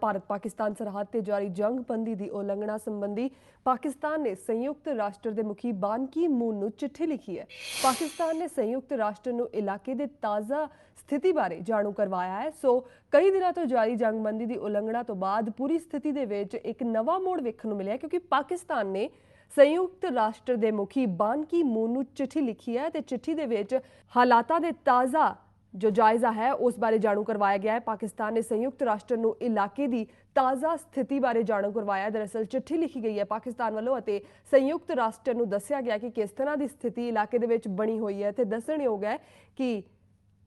ਭਾਰਤ ਪਾਕਿਸਤਾਨ ਸਰਹੱਦ ਤੇ ਜਾਰੀ ਜੰਗਬੰਦੀ ਦੀ ਉਲੰਘਣਾ ਸੰਬੰਧੀ ਪਾਕਿਸਤਾਨ ਨੇ ਸੰਯੁਕਤ ਰਾਸ਼ਟਰ ਦੇ ਮੁਖੀ ਬਾਨ ਕੀ ਮੂਨ ਨੂੰ ਚਿੱਠੀ ਲਿਖੀ ਹੈ। ਪਾਕਿਸਤਾਨ ਨੇ ਸੰਯੁਕਤ ਰਾਸ਼ਟਰ ਨੂੰ ਇਲਾਕੇ ਦੇ ਤਾਜ਼ਾ ਸਥਿਤੀ ਬਾਰੇ ਜਾਣੂ ਕਰਵਾਇਆ ਹੈ। ਸੋ ਕਈ ਦਿਨਾਂ ਤੋਂ ਜਾਰੀ ਜੰਗਬੰਦੀ ਦੀ ਉਲੰਘਣਾ ਤੋਂ ਬਾਅਦ ਪੂਰੀ ਸਥਿਤੀ ਦੇ ਵਿੱਚ ਇੱਕ ਨਵਾਂ ਮੋੜ ਵੇਖਣ ਨੂੰ ਮਿਲਿਆ ਕਿਉਂਕਿ ਪਾਕਿਸਤਾਨ ਨੇ ਸੰਯੁਕਤ ਰਾਸ਼ਟਰ ਦੇ ਮੁਖੀ ਬਾਨ ਕੀ ਮੂਨ ਨੂੰ ਚਿੱਠੀ ਲਿਖੀ ਹੈ ਤੇ ਚਿੱਠੀ ਦੇ ਵਿੱਚ ਹਾਲਾਤਾਂ ਦੇ ਤਾਜ਼ਾ ਜੋ ਜਾਇਜ਼ਾ ਹੈ, ਉਸ ਬਾਰੇ ਜਾਣੂ ਕਰਵਾਇਆ ਗਿਆ ਹੈ। ਪਾਕਿਸਤਾਨ ਨੇ ਸੰਯੁਕਤ ਰਾਸ਼ਟਰ ਨੂੰ ਇਲਾਕੇ ਦੀ ਤਾਜ਼ਾ ਸਥਿਤੀ ਬਾਰੇ ਜਾਣੂ ਕਰਵਾਇਆ ਦਰਅਸਲ ਚਿੱਠੀ ਲਿਖੀ ਗਈ ਹੈ ਪਾਕਿਸਤਾਨ ਵੱਲੋਂ ਅਤੇ ਸੰਯੁਕਤ ਰਾਸ਼ਟਰ ਨੂੰ ਦੱਸਿਆ ਗਿਆ ਕਿ ਕਿਸ ਤਰ੍ਹਾਂ ਦੀ ਸਥਿਤੀ ਇਲਾਕੇ ਦੇ ਵਿੱਚ ਬਣੀ ਹੋਈ ਹੈ। ਤੇ ਦੱਸਣਯੋਗ ਹੈ ਕਿ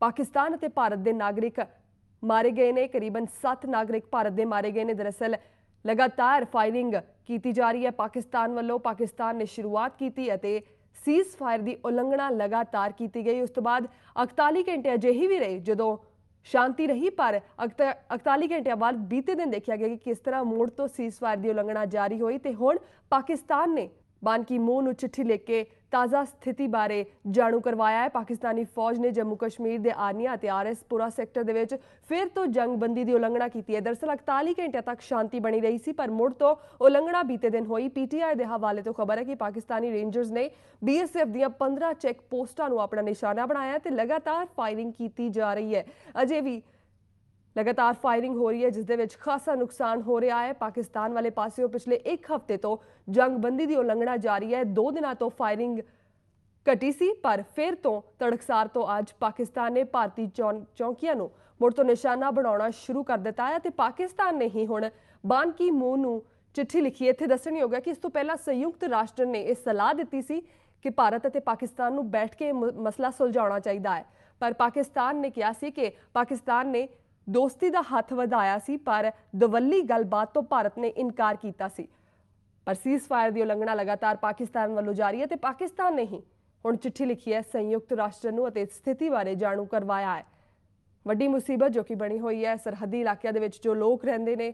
ਪਾਕਿਸਤਾਨ ਅਤੇ ਭਾਰਤ ਦੇ ਨਾਗਰਿਕ ਮਾਰੇ ਗਏ ਨੇ। ਕਰੀਬਨ 7 ਨਾਗਰਿਕ ਭਾਰਤ ਦੇ ਮਾਰੇ ਗਏ ਨੇ। ਦਰਅਸਲ ਲਗਾਤਾਰ ਫਾਇਰਿੰਗ ਕੀਤੀ ਜਾ ਰਹੀ ਹੈ। ਪਾਕਿਸਤਾਨ ਵੱਲੋਂ ਪਾਕਿਸਤਾਨ ਨੇ ਸ਼ੁਰੂਆਤ ਕੀਤੀ ਅਤੇ ਸੀਜ਼ ਫਾਇਰ ਦੀ ਉਲੰਘਣਾ ਲਗਾਤਾਰ ਕੀਤੀ ਗਈ। ਉਸ ਤੋਂ ਬਾਅਦ 41 ਘੰਟੇ ਅਜਿਹੀ ਵੀ ਰਹੇ ਜਦੋਂ ਸ਼ਾਂਤੀ ਰਹੀ, ਪਰ ਅਕਤ- 41 ਘੰਟਿਆਂ ਬਾਅਦ ਬੀਤੇ ਦਿਨ ਦੇਖਿਆ ਗਿਆ ਕਿ ਕਿਸ ਤਰ੍ਹਾਂ ਮੋੜ ਤੋਂ ਸੀਜ਼ ਫਾਇਰ ਦੀ ਉਲੰਘਣਾ ਜਾਰੀ ਹੋਈ ਤੇ ਹੁਣ ਪਾਕਿਸਤਾਨ ਨੇ ਬਾਨ ਕੀ ਮੂਨ ਨੂੰ ਚਿੱਠੀ ਲਿਖ ਕੇ ਤਾਜ਼ਾ ਸਥਿਤੀ ਬਾਰੇ ਜਾਣੂ ਕਰਵਾਇਆ ਹੈ। ਪਾਕਿਸਤਾਨੀ ਫੌਜ ਨੇ ਜੰਮੂ ਕਸ਼ਮੀਰ ਦੇ ਆਰਨੀਆ ਅਤੇ ਆਰਐਸ ਪੁਰਾ ਸੈਕਟਰ ਦੇ ਵਿੱਚ ਫਿਰ ਤੋਂ ਜੰਗਬੰਦੀ ਦੀ ਉਲੰਘਣਾ ਕੀਤੀ ਹੈ। ਦਰਅਸਲ 41 ਘੰਟਿਆਂ ਤੱਕ ਸ਼ਾਂਤੀ ਬਣੀ ਰਹੀ ਸੀ, ਪਰ ਮੁੜ ਤੋਂ ਉਲੰਘਣਾ ਬੀਤੇ ਦਿਨ ਹੋਈ। ਪੀਟੀਆਈ ਦੇ ਹਵਾਲੇ ਤੋਂ ਖਬਰ ਹੈ ਕਿ ਪਾਕਿਸਤਾਨੀ ਰੇਂਜਰਸ ਨੇ ਬੀਐਸਐਫ ਦੀਆਂ 15 ਚੈੱਕ ਪੋਸਟਾਂ ਨੂੰ ਆਪਣਾ ਨਿਸ਼ਾਨਾ ਬਣਾਇਆ ਹੈ ਤੇ ਲਗਾਤਾਰ ਫਾਇਰਿੰਗ ਕੀਤੀ ਜਾ ਰਹੀ ਹੈ। ਅਜੇ ਵੀ ਲਗਾਤਾਰ ਫਾਇਰਿੰਗ ਹੋ ਰਹੀ ਹੈ, ਜਿਸ ਦੇ ਵਿੱਚ ਖਾਸਾ ਨੁਕਸਾਨ ਹੋ ਰਿਹਾ ਹੈ। ਪਾਕਿਸਤਾਨ ਵਾਲੇ ਪਾਸਿਓਂ ਪਿਛਲੇ 1 ਹਫ਼ਤੇ ਤੋਂ ਜੰਗਬੰਦੀ ਦੀ ਉਲੰਘਣਾ ਜਾਰੀ ਹੈ। 2 ਦਿਨਾਂ ਤੋਂ ਫਾਇਰਿੰਗ ਘਟੀ ਸੀ, ਪਰ ਫਿਰ ਤੋਂ ਤੜਕਸਾਰ ਤੋਂ ਅੱਜ ਪਾਕਿਸਤਾਨ ਨੇ ਭਾਰਤੀ ਚੌਂ- ਚੌਕੀਆਂ ਨੂੰ ਮੁੜ ਤੋਂ ਨਿਸ਼ਾਨਾ ਬਣਾਉਣਾ ਸ਼ੁਰੂ ਕਰ ਦਿੱਤਾ ਹੈ ਤੇ ਪਾਕਿਸਤਾਨ ਨੇ ਹੀ ਹੁਣ ਬਾਨ ਕੀ ਮੂਨ ਨੂੰ ਚਿੱਠੀ ਲਿਖੀ ਹੈ। ਇੱਥੇ ਦੱਸਣਯੋਗ ਹੈ ਕਿ ਇਸ ਤੋਂ ਪਹਿਲਾਂ ਸੰਯੁਕਤ ਰਾਸ਼ਟਰ ਨੇ ਇਹ ਸਲਾਹ ਦਿੱਤੀ ਸੀ ਕਿ ਭਾਰਤ ਅਤੇ ਪਾਕਿਸਤਾਨ ਨੂੰ ਬੈਠ ਕੇ ਮਸਲਾ ਸੁਲਝਾਉਣਾ ਚਾਹੀਦਾ ਹੈ। ਪਰ ਪਾਕਿਸਤਾਨ ਨੇ ਕਿਹਾ ਸੀ ਕਿ ਪਾਕਿਸਤਾਨ ਨੇ ਦੋਸਤੀ ਦਾ ਹੱਥ ਵਧਾਇਆ ਸੀ, ਪਰ ਦਵੱਲੀ ਗੱਲਬਾਤ ਤੋਂ ਭਾਰਤ ਨੇ ਇਨਕਾਰ ਕੀਤਾ ਸੀ। ਪਰ ਸੀਜ਼ ਫਾਇਰ ਦੀ ਉਲੰਘਣਾ ਲਗਾਤਾਰ ਪਾਕਿਸਤਾਨ ਵੱਲੋਂ ਜਾਰੀ ਹੈ ਤੇ ਪਾਕਿਸਤਾਨ ਨੇ ਹੀ ਹੁਣ ਚਿੱਠੀ ਲਿਖੀ ਹੈ, ਸੰਯੁਕਤ ਰਾਸ਼ਟਰ ਨੂੰ ਅਤੇ ਸਥਿਤੀ ਬਾਰੇ ਜਾਣੂ ਕਰਵਾਇਆ ਹੈ। ਵੱਡੀ ਮੁਸੀਬਤ ਜੋ ਕਿ ਬਣੀ ਹੋਈ ਹੈ, ਸਰਹੱਦੀ ਇਲਾਕਿਆਂ ਦੇ ਵਿੱਚ ਜੋ ਲੋਕ ਰਹਿੰਦੇ ਨੇ,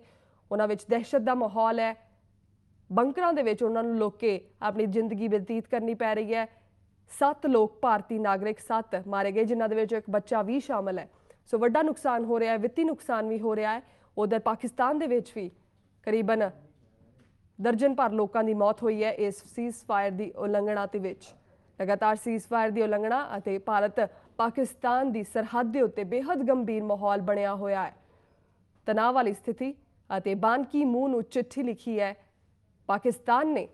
ਉਹਨਾਂ ਵਿੱਚ ਦਹਿਸ਼ਤ ਦਾ ਮਾਹੌਲ ਹੈ। ਬੰਕਰਾਂ ਦੇ ਵਿੱਚ ਉਹਨਾਂ ਨੂੰ ਲੁੱਕ ਆਪਣੀ ਜ਼ਿੰਦਗੀ ਬਤੀਤ ਕਰਨੀ ਪੈ ਰਹੀ ਹੈ। ਸੱਤ ਲੋਕ ਭਾਰਤੀ ਨਾਗਰਿਕ, ਸੱਤ ਮਾਰੇ ਗਏ, ਜਿਨ੍ਹਾਂ ਦੇ ਵਿੱਚ ਇੱਕ ਬੱਚਾ ਵੀ ਸ਼ਾਮਲ ਹੈ। ਸੋ ਵੱਡਾ ਨੁਕਸਾਨ ਹੋ ਰਿਹਾ ਹੈ, ਵਿੱਤੀ ਨੁਕਸਾਨ ਵੀ ਹੋ ਰਿਹਾ ਹੈ। ਉਧਰ ਪਾਕਿਸਤਾਨ ਦੇ ਵਿੱਚ ਵੀ ਕਰੀਬਨ ਦਰਜਨ ਭਰ ਲੋਕਾਂ ਦੀ ਮੌਤ ਹੋਈ ਹੈ ਇਸ ਸੀਜ਼ ਫਾਇਰ ਦੀ ਉਲੰਘਣਾ ਦੇ ਵਿੱਚ। ਲਗਾਤਾਰ ਸੀਜ਼ ਫਾਇਰ ਦੀ ਉਲੰਘਣਾ ਅਤੇ ਭਾਰਤ ਪਾਕਿਸਤਾਨ ਦੀ ਸਰਹੱਦ ਦੇ ਉੱਤੇ ਬੇहद ਗੰਭੀਰ ਮਾਹੌਲ ਬਣਿਆ ਹੋਇਆ ਹੈ। ਤਣਾਅ ਵਾਲੀ ਸਥਿਤੀ ਅਤੇ ਬਾਨ ਕੀ ਮੂਨ ਨੂੰ ਚਿੱਠੀ ਲਿਖੀ ਹੈ। ਪਾਕਿਸਤਾਨ ਨੇ